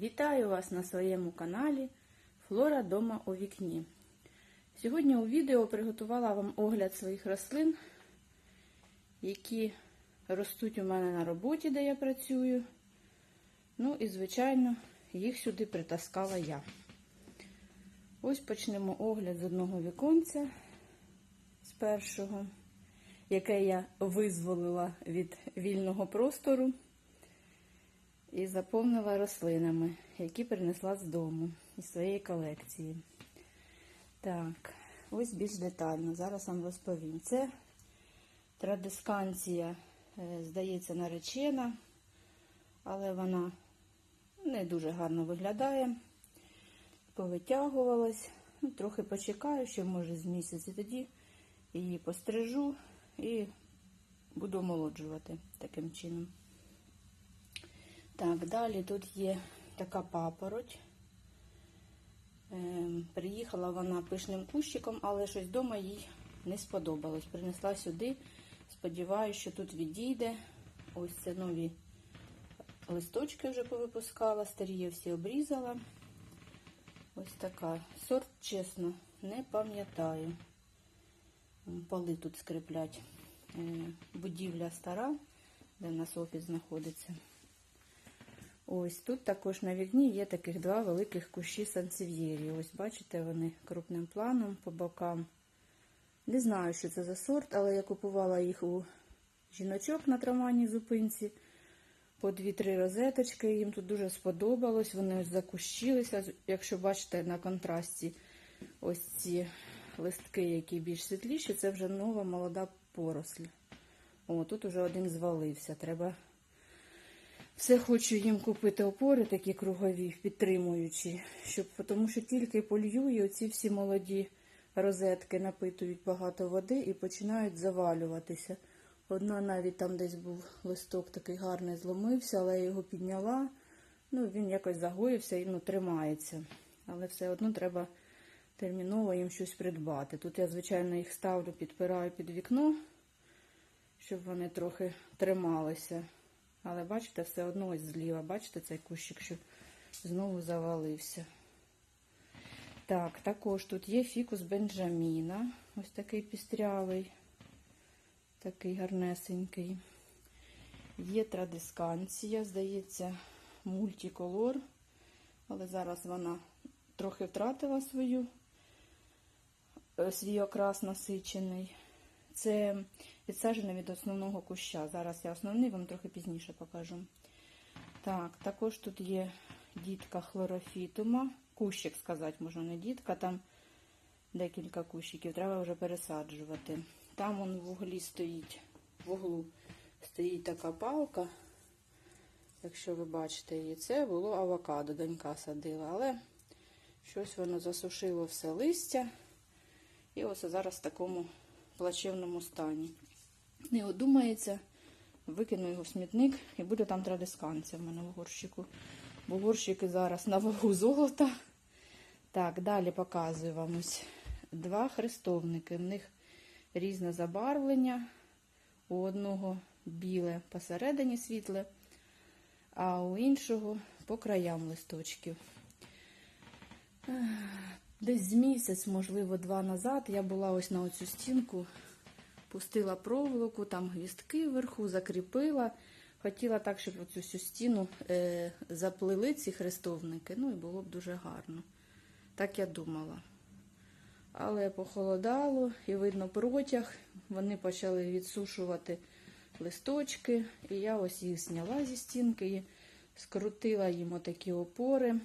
Вітаю вас на своєму каналі Флора дома у вікні. Сьогодні у відео приготувала вам огляд своїх рослин, які ростуть у мене на роботі, де я працюю. Ну і, звичайно, їх сюди притаскала я. Ось почнемо огляд з одного віконця, з першого, яке я визволила від вільного простору і заповнила рослинами, які принесла з дому із своєї колекції. Так, ось більш детально. Зараз вам розповім. Це традисканція, е, здається, наречена, але вона не дуже гарно виглядає. Повитягувалась. Ну, трохи почекаю, ще може з місяць, і тоді її пострижу і буду омолоджувати таким чином. Так, далі тут є така папороть. Ем, приїхала вона пишним кущиком, але щось вдома їй не сподобалось. Принесла сюди. Сподіваюся, що тут відійде. Ось це нові листочки вже повипускала, старі я всі обрізала. Ось така. Сорт, чесно, не пам'ятаю. Поли тут скриплять. Е, Будівля стара, де в нас офіс знаходиться. Ось тут також на вікні є таких два великих кущі сансів'єрії. Ось бачите, вони крупним планом по бокам. Не знаю, що це за сорт, але я купувала їх у жіночок на трамвайній зупинці. По дві-три розеточки. Їм тут дуже сподобалось. Вони ось закущилися. Якщо бачите на контрасті ось ці листки, які більш світліші, це вже нова молода поросль. О, тут уже один звалився. Треба все хочу їм купити опори, такі кругові, підтримуючі, щоб, тому що тільки полью, і оці всі молоді розетки напитують багато води і починають завалюватися. Одна навіть там десь був листок такий гарний, зломився, але я його підняла. Ну, він якось загоївся і ну, тримається. Але все одно треба терміново їм щось придбати. Тут я, звичайно, їх ставлю, підпираю під вікно, щоб вони трохи трималися. Але бачите, все одно ось зліва, бачите цей кущик, що знову завалився. Так, також тут є фікус Бенджаміна. Ось такий пістрявий, такий гарнесенький. Є традисканція, здається, мультиколор. Але зараз вона трохи втратила свою, е, свій окрас насичений. Це відсаджене від основного куща. Зараз я основний вам трохи пізніше покажу. Так, також тут є дітка хлорофітума. Кущик сказати, можна не дітка, там декілька кущиків, треба вже пересаджувати. Там он в углі стоїть, в углу стоїть така палка. Якщо ви бачите її, це було авокадо, донька садила, але щось воно засушило все листя. І ось зараз в такому плачевному стані. Не одумається, викину його в смітник і буде там традисканція в мене в горщику. Бо горщики зараз на вагу золота. Так, далі показую вам ось два хрестовники. В них різне забарвлення. У одного біле посередині світле, а у іншого по краям листочків. Десь місяць, можливо, два назад я була ось на оцю стінку, пустила проволоку, там гвістки вверху, закріпила. Хотіла так, щоб оцю всю стіну е, заплили ці хрестовники, ну і було б дуже гарно. Так я думала. Але похолодало і видно протяг, вони почали відсушувати листочки, і я ось їх зняла зі стінки і скрутила їм отакі опори.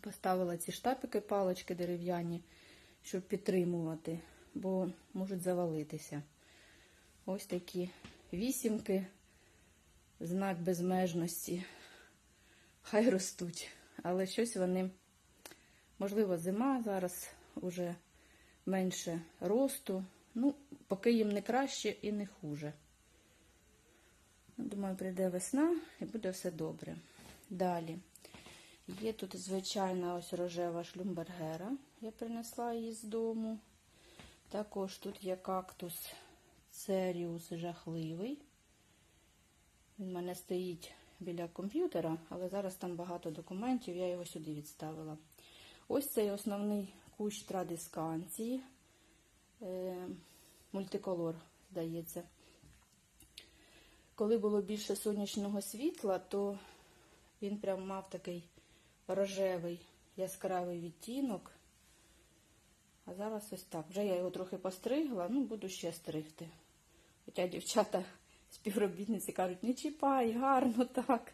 Поставила ці штапики, палочки дерев'яні, щоб підтримувати, бо можуть завалитися. Ось такі вісімки, знак безмежності. Хай ростуть. Але щось вони, можливо, зима, зараз вже менше росту. Ну, поки їм не краще і не хуже. Думаю, прийде весна і буде все добре. Далі. Є тут звичайна ось рожева шлюмбергера. Я принесла її з дому. Також тут є кактус Церіус жахливий. Він в мене стоїть біля комп'ютера, але зараз там багато документів, я його сюди відставила. Ось цей основний кущ традисканції, е, мультиколор, здається. Коли було більше сонячного світла, то він прям мав такий рожевий яскравий відтінок. А зараз ось так. Вже я його трохи постригла, ну буду ще стригти. Хоча дівчата, співробітниці кажуть, не чіпай, гарно так.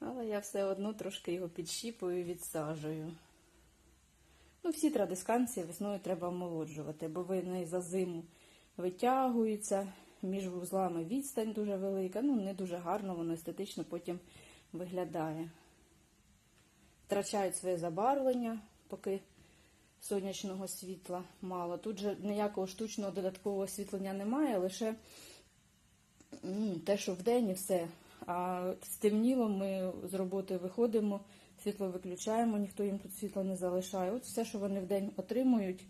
Але я все одно трошки його підщіпую і відсаджую. Ну, всі традисканції весною треба омолоджувати, бо вони за зиму витягуються, між вузлами відстань дуже велика. Ну, не дуже гарно, воно естетично потім виглядає. Втрачають своє забарвлення, поки сонячного світла мало. Тут же ніякого штучного додаткового освітлення немає, лише ну, те, що вдень і все. А стемніло, ми з роботи виходимо, світло виключаємо, ніхто їм тут світла не залишає. От все, що вони вдень отримують,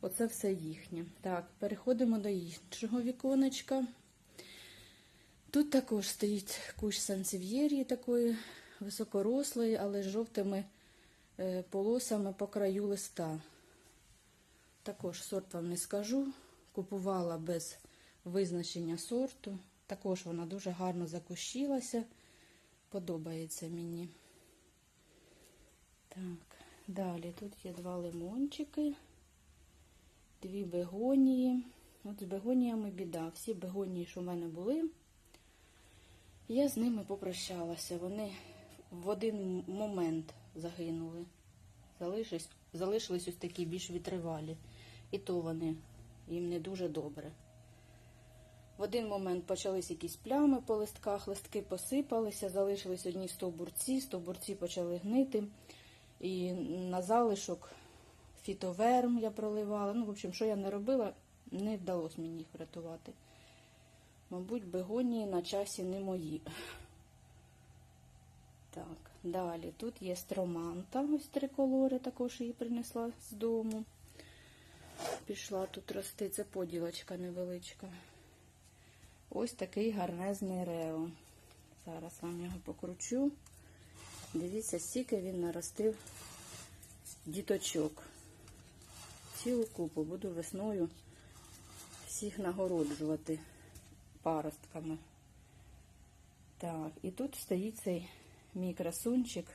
оце все їхнє. Так, переходимо до іншого віконечка. Тут також стоїть кущ сансів'єрії такої високорослої, але з жовтими е, полосами по краю листа. Також сорт вам не скажу. Купувала без визначення сорту. Також вона дуже гарно закущилася. Подобається мені. Так, далі тут є два лимончики, дві бегонії. От з бегоніями біда. Всі бегонії, що в мене були, я з ними попрощалася. Вони в один момент загинули. Залишились, залишились ось такі більш вітривалі. І то вони їм не дуже добре. В один момент почались якісь плями по листках, листки посипалися, залишились одні стовбурці, стовбурці почали гнити. І на залишок фітоверм я проливала. Ну, в общем, що я не робила, не вдалося мені їх врятувати. Мабуть, бегонії на часі не мої. Так, далі. Тут є строманта, ось три колори, також її принесла з дому. Пішла тут рости, це поділочка невеличка. Ось такий гарнезний рео. Зараз вам його покручу. Дивіться, стільки він наростив діточок. Цілу купу буду весною всіх нагороджувати паростками. Так, і тут стоїть цей мій красунчик.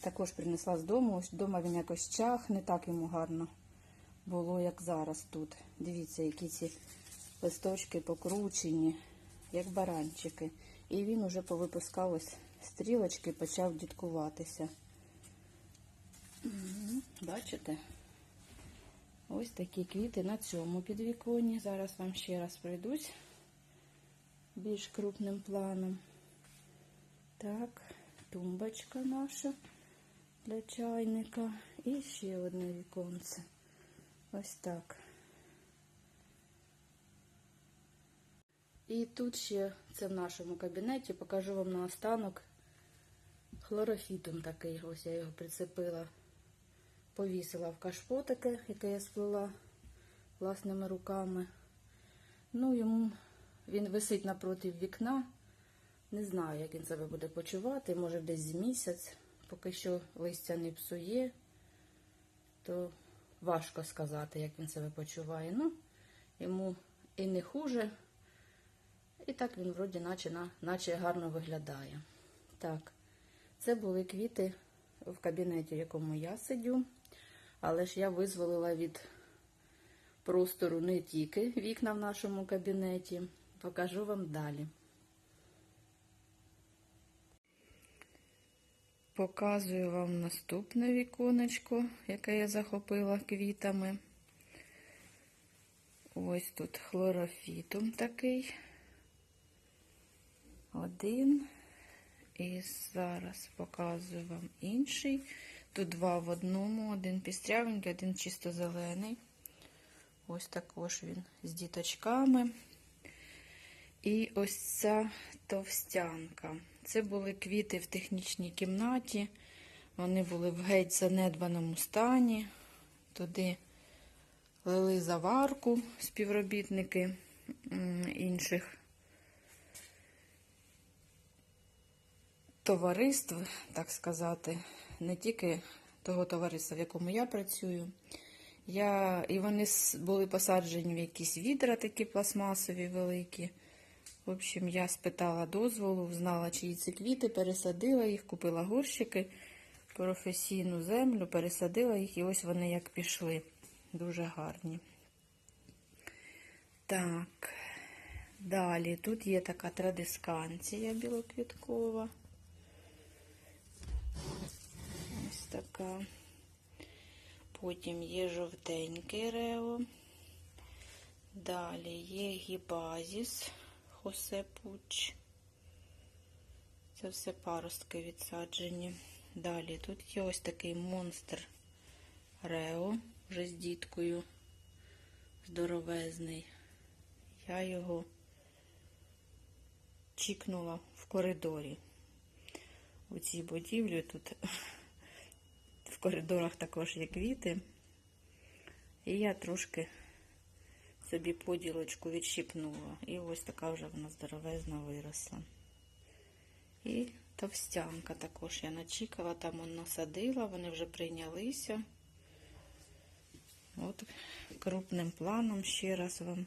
Також принесла з дому. Ось вдома він якось чах, не так йому гарно було, як зараз тут. Дивіться, які ці листочки покручені, як баранчики. І він уже повипускав ось стрілочки, почав діткуватися. Бачите? Ось такі квіти на цьому підвіконні. Зараз вам ще раз пройдусь більш крупним планом. Так, тумбочка наша для чайника. І ще одне віконце. Ось так. І тут ще це в нашому кабінеті, покажу вам наостанок хлорофітум такий. Ось я його прицепила, повісила в кашпо таке, яке я сплела власними руками. Ну, йому він висить напроти вікна. Не знаю, як він себе буде почувати, може десь місяць, поки що листя не псує, то важко сказати, як він себе почуває. Ну, йому і не хуже. І так він вроді наче, наче гарно виглядає. Так, це були квіти в кабінеті, в якому я сидю. Але ж я визволила від простору не тільки вікна в нашому кабінеті. Покажу вам далі. Показую вам наступне віконечко, яке я захопила квітами. Ось тут хлорофітум такий. Один. І зараз показую вам інший. Тут два в одному, один пістрявенький, один чисто зелений. Ось також він з діточками. І ось ця товстянка. Це були квіти в технічній кімнаті. Вони були в геть занедбаному стані. Туди лили заварку співробітники інших товариств, так сказати, не тільки того товариства, в якому я працюю. Я, і вони були посаджені в якісь відра такі пластмасові великі. В общем, я спитала дозволу, знала, чиї це квіти, пересадила їх, купила горщики, професійну землю, пересадила їх, і ось вони як пішли. Дуже гарні. Так, далі тут є така традисканція білоквіткова. Ось така. Потім є жовтенький рео. Далі є гібазіс Хосе Пуч. Це все паростки відсаджені. Далі тут є ось такий монстр Рео, вже з діткою. Здоровезний. Я його чікнула в коридорі. У цій будівлі тут в коридорах також є квіти. І я трошки собі поділочку відщипнула. І ось така вже вона здоровезна виросла. І товстянка також я начікала, там он насадила, вони вже прийнялися. От крупним планом ще раз вам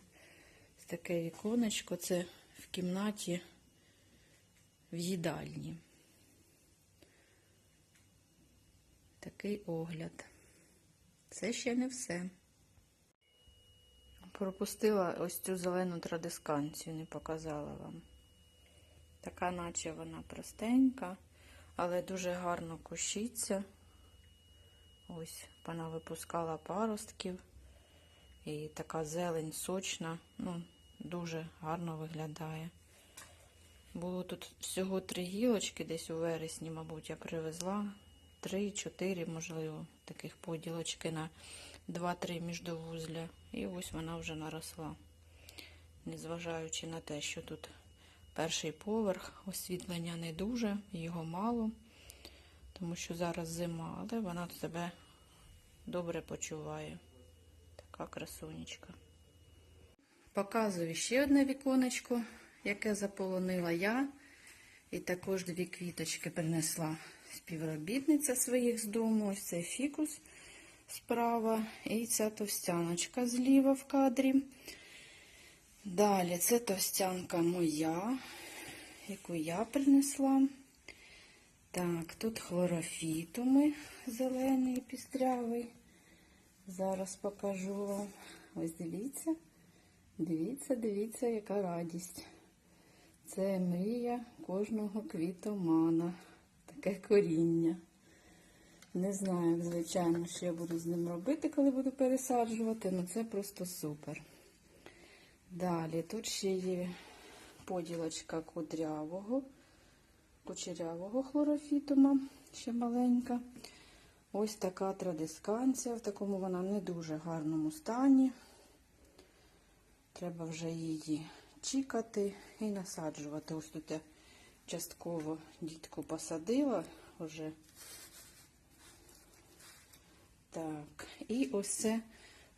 таке віконечко. Це в кімнаті в їдальні. Такий огляд. Це ще не все. Пропустила ось цю зелену традисканцію, не показала вам. Така, наче вона простенька, але дуже гарно кущиться. Ось вона випускала паростків. І така зелень сочна, ну, дуже гарно виглядає. Було тут всього три гілочки, десь у вересні, мабуть, я привезла. Три-чотири, можливо, таких поділочки на 2-3 міждовузля. І ось вона вже наросла. Незважаючи на те, що тут перший поверх, освітлення не дуже, його мало, тому що зараз зима, але вона себе добре почуває. Така красунечка. Показую ще одне віконечко, яке заполонила я. І також дві квіточки принесла співробітниця своїх з дому. Ось цей фікус справа. І ця товстяночка зліва в кадрі. Далі це товстянка моя, яку я принесла. Так, тут хлорофітуми зелений пістрявий. Зараз покажу вам. Ось дивіться. Дивіться, дивіться, яка радість. Це мрія кожного квітомана. Таке коріння. Не знаю, звичайно, що я буду з ним робити, коли буду пересаджувати, але це просто супер. Далі тут ще є поділочка кудрявого, кучерявого хлорофітума, ще маленька. Ось така традисканція, в такому вона не дуже гарному стані. Треба вже її чікати і насаджувати. Ось тут я частково дітку посадила вже. Так, і ось це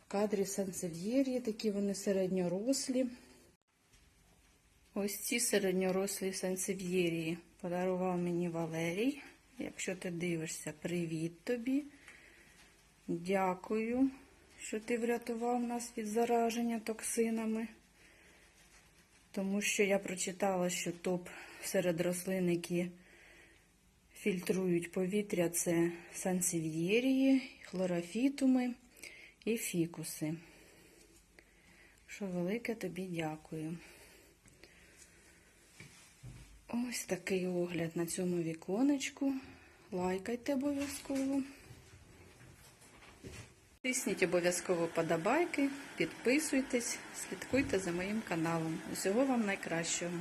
в кадрі сансев'єр'ї, такі вони середньорослі. Ось ці середньорослі сансев'єрії подарував мені Валерій. Якщо ти дивишся, привіт тобі. Дякую, що ти врятував нас від зараження токсинами. Тому що я прочитала, що топ серед рослин, які фільтрують повітря, це сансев'єрії, хлорофітуми і фікуси. Що велике тобі дякую. Ось такий огляд на цьому віконечку. Лайкайте обов'язково. Тисніть обов'язково подобайки, підписуйтесь, слідкуйте за моїм каналом. Усього вам найкращого.